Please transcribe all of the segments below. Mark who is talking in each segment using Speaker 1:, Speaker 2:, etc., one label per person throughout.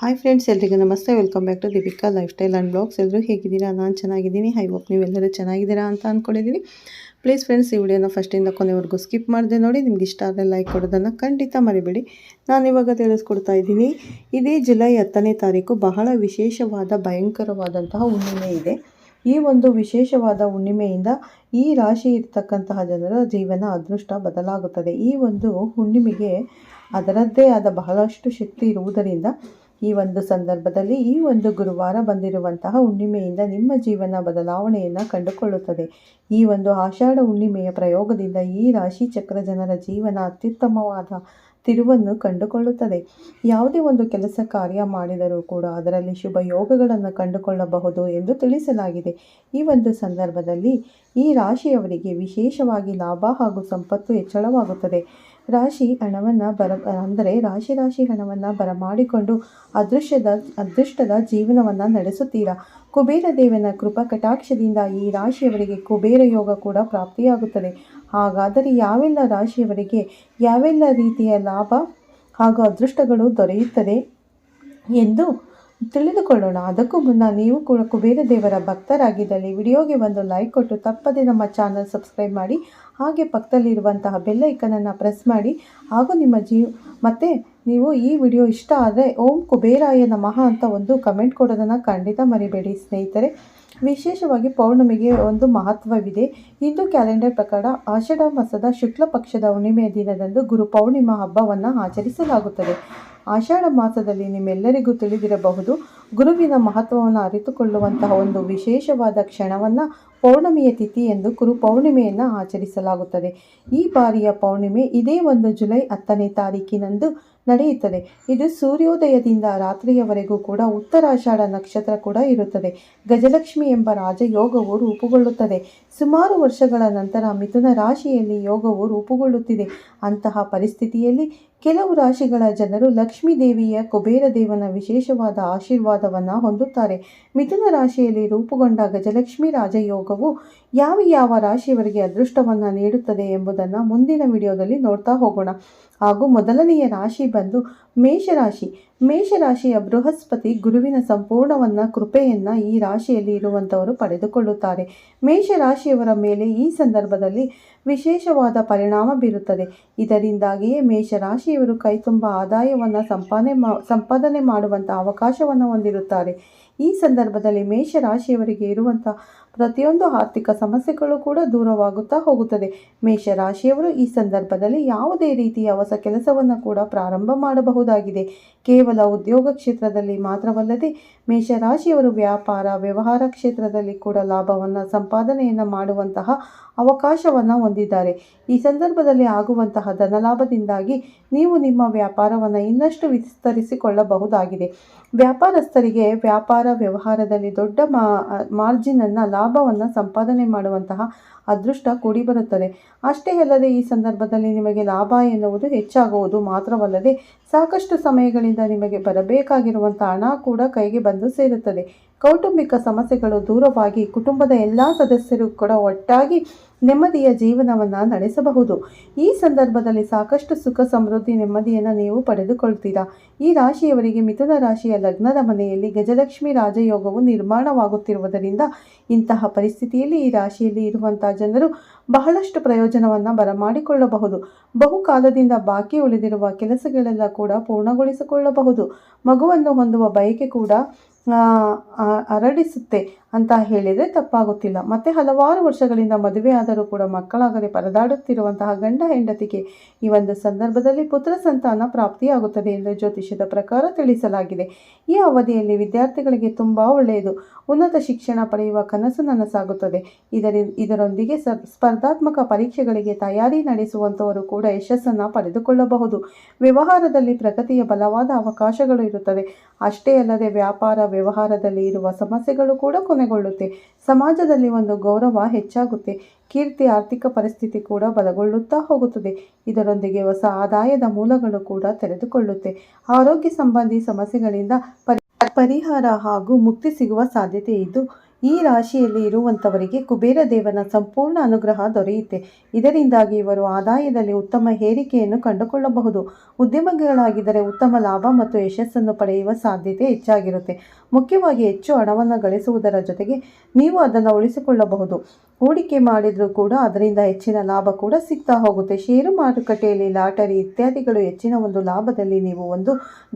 Speaker 1: Hi friends ಎಲ್ರಿಗೂ ನಮಸ್ತೆ. Welcome back to Deepika lifestyle and blogs ಎಲ್ಲರೂ ಹೇಗಿದ್ದೀರಾ? ನಾನು ಚೆನ್ನಾಗಿದ್ದೀನಿ. ಹೈ ಹೋಪ್ ನೀವೆಲ್ಲರೂ ಚೆನ್ನಾಗಿದ್ದೀರಾ ಅಂತ ಅಂದ್ಕೊಂಡಿದ್ದೀನಿ ಪ್ಲೀಸ್ ಫ್ರೆಂಡ್ಸ್ ಈ ವಿಡಿಯೋನ ಫಸ್ಟಿಂದ ಕೊನೆವರೆಗೂ ಸ್ಕಿಪ್ ಮಾಡಿದೆ ನೋಡಿ. ನಿಮ್ಗೆ ಇಷ್ಟ ಆದರೆ ಲೈಕ್ ಕೊಡೋದನ್ನು ಖಂಡಿತ ಮರಿಬೇಡಿ. ನಾನು ಇವಾಗ ತಿಳಿಸ್ಕೊಡ್ತಾ ಇದ್ದೀನಿ, ಇದೇ ಜುಲೈ ಹತ್ತನೇ ತಾರೀಕು ಬಹಳ ವಿಶೇಷವಾದ, ಭಯಂಕರವಾದಂತಹ ಹುಣ್ಣಿಮೆ ಇದೆ. ಈ ಒಂದು ವಿಶೇಷವಾದ ಹುಣ್ಣಿಮೆಯಿಂದ ಈ ರಾಶಿ ಇರ್ತಕ್ಕಂತಹ ಜನರ ಜೀವನ ಅದೃಷ್ಟ ಬದಲಾಗುತ್ತದೆ. ಈ ಒಂದು ಹುಣ್ಣಿಮೆಗೆ ಅದರದ್ದೇ ಆದ ಬಹಳಷ್ಟು ಶಕ್ತಿ ಇರುವುದರಿಂದ ಈ ಒಂದು ಸಂದರ್ಭದಲ್ಲಿ ಈ ಒಂದು ಗುರುವಾರ ಬಂದಿರುವಂತಹ ಹುಣ್ಣಿಮೆಯಿಂದ ನಿಮ್ಮ ಜೀವನ ಬದಲಾವಣೆಯನ್ನು ಕಂಡುಕೊಳ್ಳುತ್ತದೆ. ಈ ಒಂದು ಆಷಾಢ ಹುಣ್ಣಿಮೆಯ ಪ್ರಯೋಗದಿಂದ ಈ ರಾಶಿ ಚಕ್ರ ಜನರ ಜೀವನ ಅತ್ಯುತ್ತಮವಾದ ತಿರುವನ್ನು ಕಂಡುಕೊಳ್ಳುತ್ತದೆ. ಯಾವುದೇ ಒಂದು ಕೆಲಸ ಕಾರ್ಯ ಮಾಡಿದರೂ ಕೂಡ ಅದರಲ್ಲಿ ಶುಭ ಯೋಗಗಳನ್ನು ಕಂಡುಕೊಳ್ಳಬಹುದು ಎಂದು ತಿಳಿಸಲಾಗಿದೆ. ಈ ಒಂದು ಸಂದರ್ಭದಲ್ಲಿ ಈ ರಾಶಿಯವರಿಗೆ ವಿಶೇಷವಾಗಿ ಲಾಭ ಹಾಗೂ ಸಂಪತ್ತು ಹೆಚ್ಚಳವಾಗುತ್ತದೆ. ರಾಶಿ ಹಣವನ್ನು ಬರ, ಅಂದರೆ ರಾಶಿ ರಾಶಿ ಹಣವನ್ನು ಬರಮಾಡಿಕೊಂಡು ಅದೃಶ್ಯದ, ಅದೃಷ್ಟದ ಜೀವನವನ್ನು ನಡೆಸುತ್ತೀರಾ? ಕುಬೇರ ದೇವನ ಕೃಪಾ ಕಟಾಕ್ಷದಿಂದ ಈ ರಾಶಿಯವರಿಗೆ ಕುಬೇರ ಯೋಗ ಕೂಡ ಪ್ರಾಪ್ತಿಯಾಗುತ್ತದೆ. ಹಾಗಾದರೆ ಯಾವೆಲ್ಲ ರಾಶಿಯವರಿಗೆ ಯಾವೆಲ್ಲ ರೀತಿಯ ಲಾಭ ಹಾಗೂ ಅದೃಷ್ಟಗಳು ದೊರೆಯುತ್ತದೆ ಎಂದು ತಿಳಿದುಕೊಳ್ಳೋಣ. ಅದಕ್ಕೂ ಮುನ್ನ ನೀವು ಕೂಡ ಕುಬೇರ ದೇವರ ಭಕ್ತರಾಗಿದ್ದಲ್ಲಿ ವಿಡಿಯೋಗೆ ಒಂದು ಲೈಕ್ ಕೊಟ್ಟು ತಪ್ಪದೆ ನಮ್ಮ ಚಾನಲ್ ಸಬ್ಸ್ಕ್ರೈಬ್ ಮಾಡಿ, ಹಾಗೆ ಪಕ್ಕದಲ್ಲಿರುವಂತಹ ಬೆಲ್ಲೈಕನನ್ನು ಪ್ರೆಸ್ ಮಾಡಿ, ಹಾಗೂ ನಿಮ್ಮ ಜೀವ, ಮತ್ತು ನೀವು ಈ ವಿಡಿಯೋ ಇಷ್ಟ ಆದರೆ ಓಂ ಕುಬೇರಾಯ ನಮಃ ಅಂತ ಒಂದು ಕಮೆಂಟ್ ಕೊಡೋದನ್ನು ಖಂಡಿತ ಮರಿಬೇಡಿ ಸ್ನೇಹಿತರೆ. ವಿಶೇಷವಾಗಿ ಪೌರ್ಣಮಿಗೆ ಒಂದು ಮಹತ್ವವಿದೆ. ಹಿಂದೂ ಕ್ಯಾಲೆಂಡರ್ ಪ್ರಕಾರ ಆಷಾಢ ಮಾಸದ ಶುಕ್ಲ ಪಕ್ಷದ ಹುಣ್ಣಿಮೆಯ ದಿನದಂದು ಗುರು ಪೌರ್ಣಿಮಾ ಹಬ್ಬವನ್ನು ಆಚರಿಸಲಾಗುತ್ತದೆ. ಆಷಾಢ ಮಾಸದಲ್ಲಿ ನಿಮ್ಮೆಲ್ಲರಿಗೂ ತಿಳಿದಿರಬಹುದು, ಗುರುವಿನ ಮಹತ್ವವನ್ನು ಅರಿತುಕೊಳ್ಳುವಂತಹ ಒಂದು ವಿಶೇಷವಾದ ಕ್ಷಣವನ್ನು ಪೌರ್ಣಮಿಯ ತಿಥಿ ಎಂದು ಗುರು ಪೌರ್ಣಿಮೆಯನ್ನು ಆಚರಿಸಲಾಗುತ್ತದೆ. ಈ ಬಾರಿಯ ಪೌರ್ಣಿಮೆ ಇದೇ ಒಂದು ಜುಲೈ ಹತ್ತನೇ ತಾರೀಕಿನಂದು ನಡೆಯುತ್ತದೆ. ಇದು ಸೂರ್ಯೋದಯದಿಂದ ರಾತ್ರಿಯವರೆಗೂ ಕೂಡ ಉತ್ತರಾಷಾಢ ನಕ್ಷತ್ರ ಕೂಡ ಇರುತ್ತದೆ. ಗಜಲಕ್ಷ್ಮಿ ಎಂಬ ರಾಜಯೋಗವು ರೂಪುಗೊಳ್ಳುತ್ತದೆ. ಸುಮಾರು ವರ್ಷಗಳ ನಂತರ ಮಿಥುನ ರಾಶಿಯಲ್ಲಿ ಯೋಗವು ರೂಪುಗೊಳ್ಳುತ್ತಿದೆ. ಅಂತಹ ಪರಿಸ್ಥಿತಿಯಲ್ಲಿ ಕೆಲವು ರಾಶಿಗಳ ಜನರು ಲಕ್ಷ್ಮೀ ದೇವಿಯ ಕುಬೇರ ದೇವನ ವಿಶೇಷವಾದ ಆಶೀರ್ವಾದವನ್ನು ಹೊಂದುತ್ತಾರೆ. ಮಿಥುನ ರಾಶಿಯಲ್ಲಿ ರೂಪುಗೊಂಡ ಗಜಲಕ್ಷ್ಮಿ ರಾಜಯೋಗವು ಯಾವ ಯಾವ ರಾಶಿಯವರಿಗೆ ಅದೃಷ್ಟವನ್ನು ನೀಡುತ್ತದೆ ಎಂಬುದನ್ನು ಮುಂದಿನ ವಿಡಿಯೋದಲ್ಲಿ ನೋಡ್ತಾ ಹೋಗೋಣ. ಹಾಗೂ ಮೊದಲನೆಯ ರಾಶಿ ಬಂದು ಮೇಷರಾಶಿ. ಮೇಷರಾಶಿಯ ಬೃಹಸ್ಪತಿ ಗುರುವಿನ ಸಂಪೂರ್ಣವನ್ನ ಕೃಪೆಯನ್ನು ಈ ರಾಶಿಯಲ್ಲಿ ಇರುವಂಥವರು ಪಡೆದುಕೊಳ್ಳುತ್ತಾರೆ. ಮೇಷರಾಶಿಯವರ ಮೇಲೆ ಈ ಸಂದರ್ಭದಲ್ಲಿ ವಿಶೇಷವಾದ ಪರಿಣಾಮ ಬೀರುತ್ತದೆ. ಇದರಿಂದಾಗಿಯೇ ಮೇಷರಾಶಿಯವರು ಕೈ ತುಂಬ ಆದಾಯವನ್ನು ಸಂಪಾದನೆ ಮಾ, ಸಂಪಾದನೆ ಮಾಡುವಂಥ ಅವಕಾಶವನ್ನು ಹೊಂದಿರುತ್ತಾರೆ. ಈ ಸಂದರ್ಭದಲ್ಲಿ ಮೇಷರಾಶಿಯವರಿಗೆ ಇರುವಂಥ ಪ್ರತಿಯೊಂದು ಆರ್ಥಿಕ ಸಮಸ್ಯೆಗಳು ಕೂಡ ದೂರವಾಗುತ್ತಾ ಹೋಗುತ್ತದೆ. ಮೇಷರಾಶಿಯವರು ಈ ಸಂದರ್ಭದಲ್ಲಿ ಯಾವುದೇ ರೀತಿಯ ಹೊಸ ಕೆಲಸವನ್ನು ಕೂಡ ಪ್ರಾರಂಭ ಮಾಡಬಹುದಾಗಿದೆ. ಕೇವಲ ಉದ್ಯೋಗ ಕ್ಷೇತ್ರದಲ್ಲಿ ಮಾತ್ರವಲ್ಲದೆ ಮೇಷರಾಶಿಯವರು ವ್ಯಾಪಾರ, ವ್ಯವಹಾರ ಕ್ಷೇತ್ರದಲ್ಲಿ ಕೂಡ ಲಾಭವನ್ನು, ಸಂಪಾದನೆಯನ್ನು ಮಾಡುವಂತಹ ಅವಕಾಶವನ್ನು ಹೊಂದಿದ್ದಾರೆ. ಈ ಸಂದರ್ಭದಲ್ಲಿ ಆಗುವಂತಹ ಧನಲಾಭದಿಂದಾಗಿ ನೀವು ನಿಮ್ಮ ವ್ಯಾಪಾರವನ್ನು ಇನ್ನಷ್ಟು ವಿಸ್ತರಿಸಿಕೊಳ್ಳಬಹುದಾಗಿದೆ. ವ್ಯಾಪಾರಸ್ಥರಿಗೆ ವ್ಯಾಪಾರ ವ್ಯವಹಾರದಲ್ಲಿ ದೊಡ್ಡ ಮಾ ಮಾರ್ಜಿನನ್ನು ಲಾಭವನ್ನು ಸಂಪಾದನೆ ಮಾಡುವಂತಹ ಅದೃಷ್ಟ ಕೂಡಿ ಬರುತ್ತದೆ. ಅಷ್ಟೇ ಅಲ್ಲದೆ ಈ ಸಂದರ್ಭದಲ್ಲಿ ನಿಮಗೆ ಲಾಭ ಎನ್ನುವುದು ಹೆಚ್ಚಾಗುವುದು ಮಾತ್ರವಲ್ಲದೆ ಸಾಕಷ್ಟು ಸಮಯಗಳಿಂದ ನಿಮಗೆ ಬರಬೇಕಾಗಿರುವಂಥ ಹಣ ಕೂಡ ಕೈಗೆ ಬಂದು ಸೇರುತ್ತದೆ. ಕೌಟುಂಬಿಕ ಸಮಸ್ಯೆಗಳು ದೂರವಾಗಿ ಕುಟುಂಬದ ಎಲ್ಲ ಸದಸ್ಯರು ಕೂಡ ಒಟ್ಟಾಗಿ ನೆಮ್ಮದಿಯ ಜೀವನವನ್ನು ನಡೆಸಬಹುದು. ಈ ಸಂದರ್ಭದಲ್ಲಿ ಸಾಕಷ್ಟು ಸುಖ ಸಮೃದ್ಧಿ ನೆಮ್ಮದಿಯನ್ನು ನೀವು ಪಡೆದುಕೊಳ್ತೀರಾ? ಈ ರಾಶಿಯವರಿಗೆ ಮಿಥುನ ರಾಶಿಯ ಲಗ್ನದ ಮನೆಯಲ್ಲಿ ಗಜಲಕ್ಷ್ಮಿ ರಾಜಯೋಗವು ನಿರ್ಮಾಣವಾಗುತ್ತಿರುವುದರಿಂದ ಇಂತಹ ಪರಿಸ್ಥಿತಿಯಲ್ಲಿ ಈ ರಾಶಿಯಲ್ಲಿ ಇರುವಂತಹ ಜನರು ಬಹಳಷ್ಟು ಪ್ರಯೋಜನವನ್ನು ಬರಮಾಡಿಕೊಳ್ಳಬಹುದು ಬಹುಕಾಲದಿಂದ ಬಾಕಿ ಉಳಿದಿರುವ ಕೆಲಸಗಳೆಲ್ಲ ಕೂಡ ಪೂರ್ಣಗೊಳಿಸಿಕೊಳ್ಳಬಹುದು. ಮಗುವನ್ನು ಹೊಂದುವ ಬಯಕೆ ಕೂಡ ಅರಡಿಸುತ್ತೆ ಅಂತ ಹೇಳಿದರೆ ತಪ್ಪಾಗುತ್ತಿಲ್ಲ. ಮತ್ತು ಹಲವಾರು ವರ್ಷಗಳಿಂದ ಮದುವೆಯಾದರೂ ಕೂಡ ಮಕ್ಕಳಾಗದೆ ಪರದಾಡುತ್ತಿರುವಂತಹ ಗಂಡ ಹೆಂಡತಿಗೆ ಈ ಒಂದು ಸಂದರ್ಭದಲ್ಲಿ ಪುತ್ರ ಸಂತಾನ ಪ್ರಾಪ್ತಿಯಾಗುತ್ತದೆ ಎಂದು ಜ್ಯೋತಿಷ್ಯದ ಪ್ರಕಾರ ತಿಳಿಸಲಾಗಿದೆ. ಈ ಅವಧಿಯಲ್ಲಿ ವಿದ್ಯಾರ್ಥಿಗಳಿಗೆ ತುಂಬ ಒಳ್ಳೆಯದು. ಉನ್ನತ ಶಿಕ್ಷಣ ಪಡೆಯುವ ಕನಸು ನನಸಾಗುತ್ತದೆ. ಇದರಿ, ಇದರೊಂದಿಗೆ ಸ್ಪರ್ಧಾತ್ಮಕ ಪರೀಕ್ಷೆಗಳಿಗೆ ತಯಾರಿ ನಡೆಸುವಂಥವರು ಕೂಡ ಯಶಸ್ಸನ್ನು ಪಡೆದುಕೊಳ್ಳಬಹುದು. ವ್ಯವಹಾರದಲ್ಲಿ ಪ್ರಗತಿಯ ಬಲವಾದ ಅವಕಾಶಗಳು ಇರುತ್ತದೆ ಅಷ್ಟೇ ಅಲ್ಲದೆ ವ್ಯಾಪಾರ, ವ್ಯವಹಾರದಲ್ಲಿ ಇರುವ ಸಮಸ್ಯೆಗಳು ಕೂಡ ಕೊನೆಗೊಳ್ಳುತ್ತೆ. ಸಮಾಜದಲ್ಲಿ ಒಂದು ಗೌರವ ಹೆಚ್ಚಾಗುತ್ತೆ. ಕೀರ್ತಿ, ಆರ್ಥಿಕ ಪರಿಸ್ಥಿತಿ ಕೂಡ ಬಲಗೊಳ್ಳುತ್ತಾ ಹೋಗುತ್ತದೆ. ಇದರೊಂದಿಗೆ ಹೊಸ ಆದಾಯದ ಮೂಲಗಳು ಕೂಡ ತೆರೆದುಕೊಳ್ಳುತ್ತೆ. ಆರೋಗ್ಯ ಸಂಬಂಧಿ ಸಮಸ್ಯೆಗಳಿಂದ ಪರಿ, ಪರಿಹಾರ ಹಾಗೂ ಮುಕ್ತಿ ಸಿಗುವ ಸಾಧ್ಯತೆ ಇದ್ದು ಈ ರಾಶಿಯಲ್ಲಿ ಇರುವಂಥವರಿಗೆ ಕುಬೇರ ದೇವನ ಸಂಪೂರ್ಣ ಅನುಗ್ರಹ ದೊರೆಯುತ್ತೆ. ಇದರಿಂದಾಗಿ ಇವರು ಆದಾಯದಲ್ಲಿ ಉತ್ತಮ ಹೇರಿಕೆಯನ್ನು ಕಂಡುಕೊಳ್ಳಬಹುದು. ಉದ್ಯಮಗಳಾಗಿದ್ದರೆ ಉತ್ತಮ ಲಾಭ ಮತ್ತು ಯಶಸ್ಸನ್ನು ಪಡೆಯುವ ಸಾಧ್ಯತೆ ಹೆಚ್ಚಾಗಿರುತ್ತೆ. ಮುಖ್ಯವಾಗಿ ಹೆಚ್ಚು ಹಣವನ್ನು ಗಳಿಸುವುದರ ಜೊತೆಗೆ ನೀವು ಅದನ್ನು ಉಳಿಸಿಕೊಳ್ಳಬಹುದು. ಹೂಡಿಕೆ ಮಾಡಿದರೂ ಕೂಡ ಅದರಿಂದ ಹೆಚ್ಚಿನ ಲಾಭ ಕೂಡ ಸಿಗ್ತಾ ಹೋಗುತ್ತೆ. ಷೇರು ಮಾರುಕಟ್ಟೆಯಲ್ಲಿ ಲಾಟರಿ ಇತ್ಯಾದಿಗಳು ಹೆಚ್ಚಿನ ಒಂದು ಲಾಭದಲ್ಲಿ ನೀವು ಒಂದು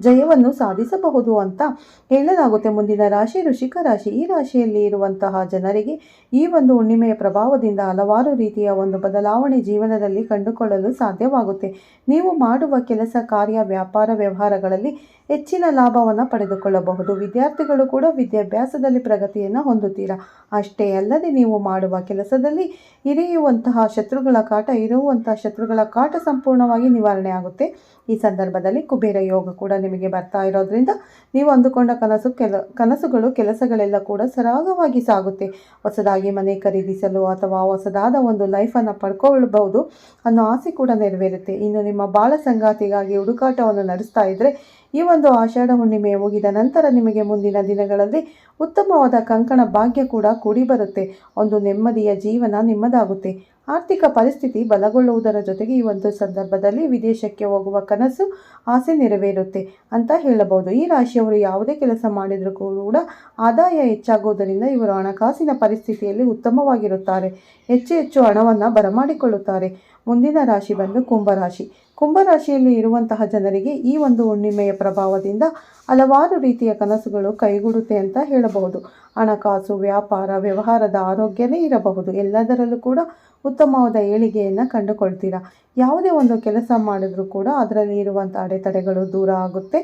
Speaker 1: ಜಯವನ್ನು ಸಾಧಿಸಬಹುದು ಅಂತ ಹೇಳಲಾಗುತ್ತೆ. ಮುಂದಿನ ರಾಶಿ ಋಷಿಕ ರಾಶಿ. ಈ ರಾಶಿಯಲ್ಲಿ ಇರುವಂತಹ ಜನರಿಗೆ ಈ ಒಂದು ಹುಣ್ಣಿಮೆಯ ಪ್ರಭಾವದಿಂದ ಹಲವಾರು ರೀತಿಯ ಒಂದು ಬದಲಾವಣೆ ಜೀವನದಲ್ಲಿ ಕಂಡುಕೊಳ್ಳಲು ಸಾಧ್ಯವಾಗುತ್ತೆ. ನೀವು ಮಾಡುವ ಕೆಲಸ, ಕಾರ್ಯ, ವ್ಯಾಪಾರ ವ್ಯವಹಾರಗಳಲ್ಲಿ ಹೆಚ್ಚಿನ ಲಾಭವನ್ನು ಪಡೆದುಕೊಳ್ಳಬಹುದು. ವಿದ್ಯಾರ್ಥಿಗಳು ಕೂಡ ವಿದ್ಯಾಭ್ಯಾಸದಲ್ಲಿ ಪ್ರಗತಿಯನ್ನು ಹೊಂದುತ್ತೀರಾ? ಅಷ್ಟೇ ಅಲ್ಲದೆ ನೀವು ಮಾಡುವ ಕೆಲಸದಲ್ಲಿ ಇರಿಯುವಂತಹ ಶತ್ರುಗಳ ಕಾಟ, ಇರುವಂತಹ ಶತ್ರುಗಳ ಕಾಟ ಸಂಪೂರ್ಣವಾಗಿ ನಿವಾರಣೆ ಆಗುತ್ತೆ. ಈ ಸಂದರ್ಭದಲ್ಲಿ ಕುಬೇರ ಯೋಗ ಕೂಡ ನಿಮಗೆ ಬರ್ತಾ ಇರೋದ್ರಿಂದ ನೀವು ಅಂದುಕೊಂಡ ಕನಸು, ಕೆಲ, ಕನಸುಗಳು, ಕೆಲಸಗಳೆಲ್ಲ ಕೂಡ ಸರಾಗವಾಗಿ ಸಾಗುತ್ತೆ. ಹೊಸದಾಗಿ ಮನೆ ಖರೀದಿಸಲು ಅಥವಾ ಹೊಸದಾದ ಒಂದು ಲೈಫನ್ನು ಪಡ್ಕೊಳ್ಬಹುದು ಅನ್ನೋ ಆಸೆ ಕೂಡ ನೆರವೇರುತ್ತೆ. ಇನ್ನು ನಿಮ್ಮ ಬಾಳ ಸಂಗಾತಿಗಾಗಿ ಹುಡುಕಾಟವನ್ನು ನಡೆಸ್ತಾ ಇದ್ದರೆ ಈ ಒಂದು ಆಷಾಢ ಹುಣ್ಣಿಮೆ ಮುಗಿದ ನಂತರ ನಿಮಗೆ ಮುಂದಿನ ದಿನಗಳಲ್ಲಿ ಉತ್ತಮವಾದ ಕಂಕಣ ಭಾಗ್ಯ ಕೂಡ ಕೂಡಿ ಬರುತ್ತೆ ಒಂದು ನೆಮ್ಮದಿಯ ಜೀವನ ನಿಮ್ಮದಾಗುತ್ತೆ. ಆರ್ಥಿಕ ಪರಿಸ್ಥಿತಿ ಬಲಗೊಳ್ಳುವುದರ ಜೊತೆಗೆ ಈ ಒಂದು ಸಂದರ್ಭದಲ್ಲಿ ವಿದೇಶಕ್ಕೆ ಹೋಗುವ ಕನಸು ಆಸೆ ನೆರವೇರುತ್ತೆ ಅಂತ ಹೇಳಬಹುದು. ಈ ರಾಶಿಯವರು ಯಾವುದೇ ಕೆಲಸ ಮಾಡಿದರೂ ಕೂಡ ಆದಾಯ ಹೆಚ್ಚಾಗುವುದರಿಂದ ಇವರು ಹಣಕಾಸಿನ ಪರಿಸ್ಥಿತಿಯಲ್ಲಿ ಉತ್ತಮವಾಗಿರುತ್ತಾರೆ. ಹೆಚ್ಚು ಹೆಚ್ಚು ಹಣವನ್ನು ಬರಮಾಡಿಕೊಳ್ಳುತ್ತಾರೆ. ಮುಂದಿನ ರಾಶಿ ಬಂದು ಕುಂಭರಾಶಿ ಕುಂಭರಾಶಿಯಲ್ಲಿ ಇರುವಂತಹ ಜನರಿಗೆ ಈ ಒಂದು ಹುಣ್ಣಿಮೆಯ ಪ್ರಭಾವದಿಂದ ಹಲವಾರು ರೀತಿಯ ಕನಸುಗಳು ಕೈಗೂಡುತ್ತೆ ಅಂತ ಹೇಳಬಹುದು. ಹಣಕಾಸು, ವ್ಯಾಪಾರ, ವ್ಯವಹಾರದ ಆರೋಗ್ಯನೇ ಇರಬಹುದು. ಎಲ್ಲದರಲ್ಲೂ ಕೂಡ ಉತ್ತಮವಾದ ಏಳಿಗೆಯನ್ನು ಕಂಡುಕೊಳ್ತೀರಾ? ಯಾವುದೇ ಒಂದು ಕೆಲಸ ಮಾಡಿದರೂ ಕೂಡ ಅದರಲ್ಲಿ ಇರುವಂಥ ಅಡೆತಡೆಗಳು ದೂರ ಆಗುತ್ತೆ.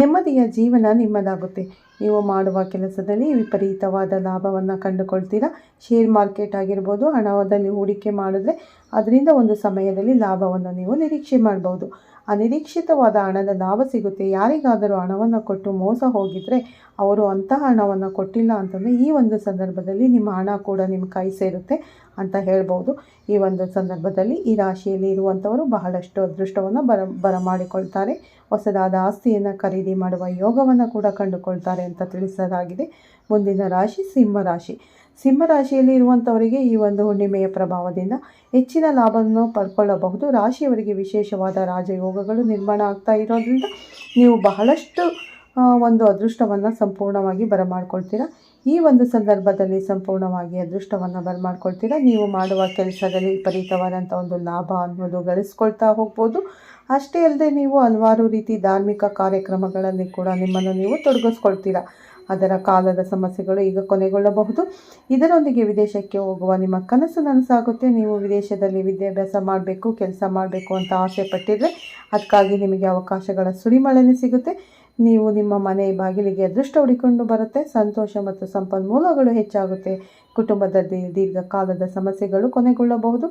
Speaker 1: ನೆಮ್ಮದಿಯ ಜೀವನ ನಿಮ್ಮದಾಗುತ್ತೆ. ನೀವು ಮಾಡುವ ಕೆಲಸದಲ್ಲಿ ವಿಪರೀತವಾದ ಲಾಭವನ್ನು ಕಂಡುಕೊಳ್ತೀರಾ. ಶೇರ್ ಮಾರ್ಕೆಟ್ ಆಗಿರ್ಬೋದು, ಹಣದಲ್ಲಿ ಹೂಡಿಕೆ ಮಾಡಿದ್ರೆ ಅದರಿಂದ ಒಂದು ಸಮಯದಲ್ಲಿ ಲಾಭವನ್ನು ನೀವು ನಿರೀಕ್ಷೆ ಮಾಡ್ಬೋದು. ಅನಿರೀಕ್ಷಿತವಾದ ಹಣದ ಲಾಭ ಸಿಗುತ್ತೆ. ಯಾರಿಗಾದರೂ ಹಣವನ್ನು ಕೊಟ್ಟು ಮೋಸ ಹೋಗಿದ್ರೆ ಅವರು ಅಂತಹ ಹಣವನ್ನು ಕೊಟ್ಟಿಲ್ಲ ಅಂತಂದರೆ ಈ ಒಂದು ಸಂದರ್ಭದಲ್ಲಿ ನಿಮ್ಮ ಹಣ ಕೂಡ ನಿಮ್ಮ ಕೈ ಸೇರುತ್ತೆ. ಅಂತ ಹೇಳ್ಬೋದು. ಈ ಒಂದು ಸಂದರ್ಭದಲ್ಲಿ ಈ ರಾಶಿಯಲ್ಲಿ ಇರುವಂಥವರು ಬಹಳಷ್ಟು ಅದೃಷ್ಟವನ್ನು ಬರ ಬರಮಾಡಿಕೊಳ್ತಾರೆ ಹೊಸದಾದ ಆಸ್ತಿಯನ್ನು ಖರೀದಿ ಮಾಡುವ ಯೋಗವನ್ನು ಕೂಡ ಕಂಡುಕೊಳ್ತಾರೆ ಅಂತ ತಿಳಿಸಲಾಗಿದೆ. ಮುಂದಿನ ರಾಶಿ ಸಿಂಹ ರಾಶಿ. ಸಿಂಹರಾಶಿಯಲ್ಲಿ ಇರುವಂಥವರಿಗೆ ಈ ಒಂದು ಹುಣ್ಣಿಮೆಯ ಪ್ರಭಾವದಿಂದ ಹೆಚ್ಚಿನ ಲಾಭವನ್ನು ಪಡ್ಕೊಳ್ಳಬಹುದು. ರಾಶಿಯವರಿಗೆ ವಿಶೇಷವಾದ ರಾಜಯೋಗಗಳು ನಿರ್ಮಾಣ ಆಗ್ತಾ ಇರೋದ್ರಿಂದ ನೀವು ಬಹಳಷ್ಟು ಒಂದು ಅದೃಷ್ಟವನ್ನು ಸಂಪೂರ್ಣವಾಗಿ ಬರಮಾಡ್ಕೊಳ್ತೀರಾ? ಈ ಒಂದು ಸಂದರ್ಭದಲ್ಲಿ ಸಂಪೂರ್ಣವಾಗಿ ಅದೃಷ್ಟವನ್ನು ಬರಮಾಡ್ಕೊಳ್ತೀರಾ? ನೀವು ಮಾಡುವ ಕೆಲಸದಲ್ಲಿ ವಿಪರೀತವಾದಂಥ ಒಂದು ಲಾಭ ಅನ್ನೋದು ಗಳಿಸ್ಕೊಳ್ತಾ ಹೋಗ್ಬೋದು. ಅಷ್ಟೇ ಅಲ್ಲದೆ ನೀವು ಹಲವಾರು ರೀತಿ ಧಾರ್ಮಿಕ ಕಾರ್ಯಕ್ರಮಗಳಲ್ಲಿ ಕೂಡ ನಿಮ್ಮನ್ನು ನೀವು ತೊಡಗಿಸ್ಕೊಳ್ತೀರಾ? ಅದರ ಕಾಲದ ಸಮಸ್ಯೆಗಳು ಈಗ ಕೊನೆಗೊಳ್ಳಬಹುದು. ಇದರೊಂದಿಗೆ ವಿದೇಶಕ್ಕೆ ಹೋಗುವ ನಿಮ್ಮ ಕನಸು ನನಸಾಗುತ್ತೆ. ನೀವು ವಿದೇಶದಲ್ಲಿ ವಿದ್ಯಾಭ್ಯಾಸ ಮಾಡಬೇಕು, ಕೆಲಸ ಮಾಡಬೇಕು ಅಂತ ಆಸೆ ಪಟ್ಟಿದ್ರೆ, ಅದಕ್ಕಾಗಿ ನಿಮಗೆ ಅವಕಾಶಗಳ ಸುರಿಮಳೆನೇ ಸಿಗುತ್ತೆ. ನೀವು ನಿಮ್ಮ ಮನೆ ಬಾಗಿಲಿಗೆ ಅದೃಷ್ಟ ಹುಡಿಕೊಂಡು ಬರುತ್ತೆ, ಸಂತೋಷ ಮತ್ತು ಸಂಪನ್ಮೂಲಗಳು ಹೆಚ್ಚಾಗುತ್ತೆ. ಕುಟುಂಬದಲ್ಲಿ ದೀರ್ಘಕಾಲದ ಸಮಸ್ಯೆಗಳು ಕೊನೆಗೊಳ್ಳಬಹುದು.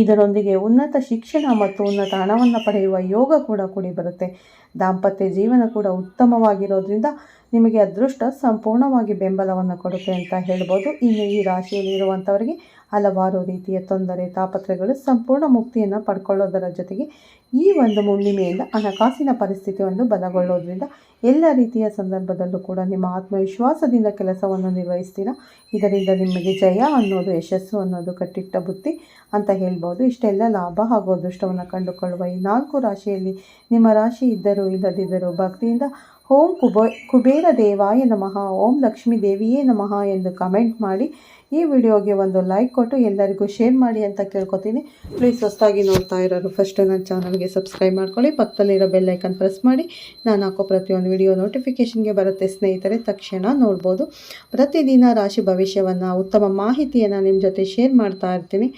Speaker 1: ಇದರೊಂದಿಗೆ ಉನ್ನತ ಶಿಕ್ಷಣ ಮತ್ತು ಉನ್ನತ ಹಣವನ್ನು ಪಡೆಯುವ ಯೋಗ ಕೂಡ ಕೂಡಿ ಬರುತ್ತೆ. ದಾಂಪತ್ಯ ಜೀವನ ಕೂಡ ಉತ್ತಮವಾಗಿರೋದ್ರಿಂದ ನಿಮಗೆ ಅದೃಷ್ಟ ಸಂಪೂರ್ಣವಾಗಿ ಬೆಂಬಲವನ್ನು ಕೊಡುತ್ತೆ ಅಂತ ಹೇಳ್ಬೋದು. ಇನ್ನು ಈ ರಾಶಿಯಲ್ಲಿ ಇರುವಂಥವರಿಗೆ ಹಲವಾರು ರೀತಿಯ ತೊಂದರೆ ತಾಪತ್ರೆಗಳು ಸಂಪೂರ್ಣ ಮುಕ್ತಿಯನ್ನು ಪಡ್ಕೊಳ್ಳೋದರ ಜೊತೆಗೆ ಈ ಒಂದು ಹುಣ್ಣಿಮೆಯಿಂದ ಹಣಕಾಸಿನ ಪರಿಸ್ಥಿತಿ ಒಂದು ಬಲಗೊಳ್ಳೋದ್ರಿಂದ ಎಲ್ಲ ರೀತಿಯ ಸಂದರ್ಭದಲ್ಲೂ ಕೂಡ ನಿಮ್ಮ ಆತ್ಮವಿಶ್ವಾಸದಿಂದ ಕೆಲಸವನ್ನು ನಿರ್ವಹಿಸ್ತೀರಾ? ಇದರಿಂದ ನಿಮಗೆ ಜಯ ಅನ್ನೋದು, ಯಶಸ್ಸು ಅನ್ನೋದು ಕಟ್ಟಿಟ್ಟ ಬುತ್ತಿ ಅಂತ ಹೇಳ್ಬೋದು. ಇಷ್ಟೆಲ್ಲ ಲಾಭ ಹಾಗೂ ಅದೃಷ್ಟವನ್ನು ಕಂಡುಕೊಳ್ಳುವ ಈ ನಾಲ್ಕು ರಾಶಿಯಲ್ಲಿ ನಿಮ್ಮ ರಾಶಿ ಇದ್ದರೂ ಇಲ್ಲದಿದ್ದರೂ ಭಕ್ತಿಯಿಂದ ಓಂ ಕುಬ ಕುಬೇರ ದೇವಾಯ ನಮಃ, ಓಂ ಲಕ್ಷ್ಮೀ ದೇವಿಯೇ ನಮಃ ಎಂದು ಕಮೆಂಟ್ ಮಾಡಿ ಈ ವಿಡಿಯೋಗೆ ಒಂದು ಲೈಕ್ ಕೊಟ್ಟು ಎಲ್ಲರಿಗೂ ಶೇರ್ ಮಾಡಿ ಅಂತ ಕೇಳ್ಕೊತೀನಿ. ಪ್ಲೀಸ್ ಹೊಸದಾಗಿ ನೋಡ್ತಾ ಇರೋರು ಫಸ್ಟ್ ನನ್ನ ಚಾನಲ್ಗೆ ಸಬ್ಸ್ಕ್ರೈಬ್ ಮಾಡ್ಕೊಳ್ಳಿ. ಪಕ್ಕದಲ್ಲಿರೋ ಬೆಲ್ಲೈಕನ್ ಪ್ರೆಸ್ ಮಾಡಿ. ನಾನು ಹಾಕೋ ಪ್ರತಿಯೊಂದು ವಿಡಿಯೋ ನೋಟಿಫಿಕೇಷನ್ಗೆ ಬರುತ್ತೆ. ಸ್ನೇಹಿತರೆ, ತಕ್ಷಣ ನೋಡ್ಬೋದು. ಪ್ರತಿದಿನ ರಾಶಿ ಭವಿಷ್ಯವನ್ನು, ಉತ್ತಮ ಮಾಹಿತಿಯನ್ನು ನಿಮ್ಮ ಜೊತೆ ಶೇರ್ ಮಾಡ್ತಾ ಇರ್ತೀನಿ.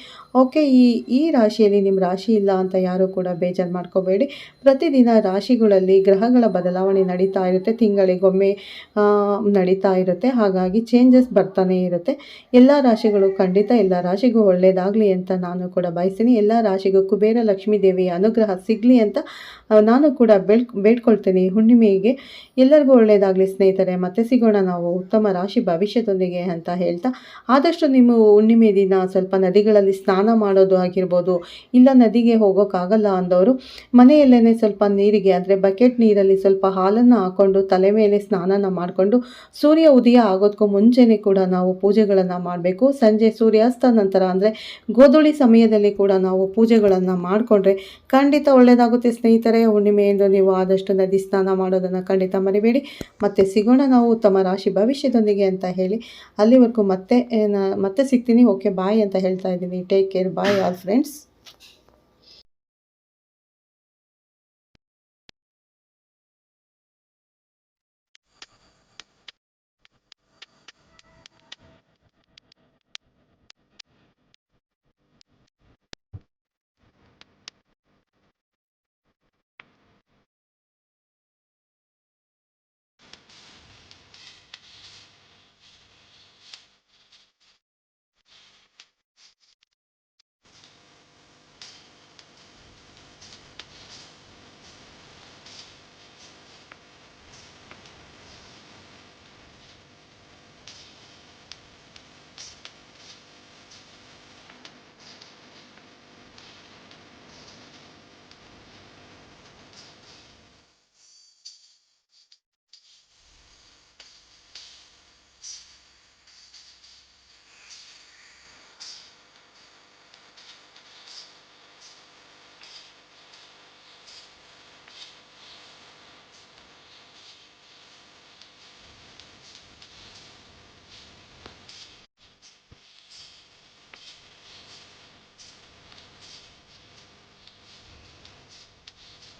Speaker 1: ಓಕೆ ಈ ಈ ರಾಶಿಯಲ್ಲಿ ನಿಮ್ಮ ರಾಶಿ ಇಲ್ಲ ಅಂತ ಯಾರೂ ಕೂಡ ಬೇಜಾರು ಮಾಡ್ಕೋಬೇಡಿ. ಪ್ರತಿದಿನ ರಾಶಿಗಳಲ್ಲಿ ಗ್ರಹಗಳ ಬದಲಾವಣೆ ನಡೀತಾ ಇರುತ್ತೆ. ತಿಂಗಳಿಗೊಮ್ಮೆ ನಡೀತಾ ಇರುತ್ತೆ. ಹಾಗಾಗಿ ಚೇಂಜಸ್ ಬರ್ತಾನೆ ಇರುತ್ತೆ. ಎಲ್ಲ ರಾಶಿಗಳು ಖಂಡಿತ ಎಲ್ಲ ರಾಶಿಗೂ ಒಳ್ಳೆಯದಾಗಲಿ ಅಂತ ನಾನು ಕೂಡ ಬಯಸ್ತೀನಿ. ಎಲ್ಲ ರಾಶಿಗೂ ಕುಬೇರ ಲಕ್ಷ್ಮೀ ದೇವಿಯ ಅನುಗ್ರಹ ಸಿಗಲಿ ಅಂತ ನಾನು ಕೂಡ ಬೇಡ್ಕೊಳ್ತೀನಿ. ಹುಣ್ಣಿಮೆಗೆ ಎಲ್ಲರಿಗೂ ಒಳ್ಳೆಯದಾಗಲಿ ಸ್ನೇಹಿತರೆ. ಮತ್ತೆ ಸಿಗೋಣ ನಾವು ಉತ್ತಮ ರಾಶಿ ಭವಿಷ್ಯದೊಂದಿಗೆ ಅಂತ ಹೇಳ್ತಾ, ಆದಷ್ಟು ನಿಮ್ಮ ಹುಣ್ಣಿಮೆ ದಿನ ಸ್ವಲ್ಪ ನದಿಗಳಲ್ಲಿ ಸ್ನಾನ ಸ್ನಾನ ಮಾಡೋದು ಆಗಿರ್ಬೋದು, ಇಲ್ಲ ನದಿಗೆ ಹೋಗೋಕ್ಕಾಗಲ್ಲ ಅಂದವರು ಮನೆಯಲ್ಲೇ ಸ್ವಲ್ಪ ನೀರಿಗೆ, ಅಂದರೆ ಬಕೆಟ್ ನೀರಲ್ಲಿ ಸ್ವಲ್ಪ ಹಾಲನ್ನು ಹಾಕ್ಕೊಂಡು ತಲೆ ಮೇಲೆ ಸ್ನಾನ ಮಾಡಿಕೊಂಡು, ಸೂರ್ಯ ಉದಯ ಆಗೋದಕ್ಕೂ ಮುಂಚೆನೇ ಕೂಡ ನಾವು ಪೂಜೆಗಳನ್ನು ಮಾಡಬೇಕು. ಸಂಜೆ ಸೂರ್ಯಾಸ್ತ ನಂತರ ಅಂದರೆ ಗೋಧುಳಿ ಸಮಯದಲ್ಲಿ ಕೂಡ ನಾವು ಪೂಜೆಗಳನ್ನು ಮಾಡಿಕೊಂಡ್ರೆ ಖಂಡಿತ ಒಳ್ಳೆಯದಾಗುತ್ತೆ ಸ್ನೇಹಿತರೆ. ಹುಣ್ಣಿಮೆಯಿಂದ ನೀವು ಆದಷ್ಟು ನದಿ ಸ್ನಾನ ಮಾಡೋದನ್ನು ಖಂಡಿತ ಮರಿಬೇಡಿ. ಮತ್ತೆ ಸಿಗೋಣ ನಾವು ಉತ್ತಮ ರಾಶಿ ಭವಿಷ್ಯದೊಂದಿಗೆ ಅಂತ ಹೇಳಿ ಅಲ್ಲಿವರೆಗೂ ಮತ್ತೆ ಮತ್ತೆ ಸಿಗ್ತೀನಿ. ಓಕೆ ಬಾಯ್ ಅಂತ ಹೇಳ್ತಾ ಇದ್ದೀನಿ. Take care bye all friends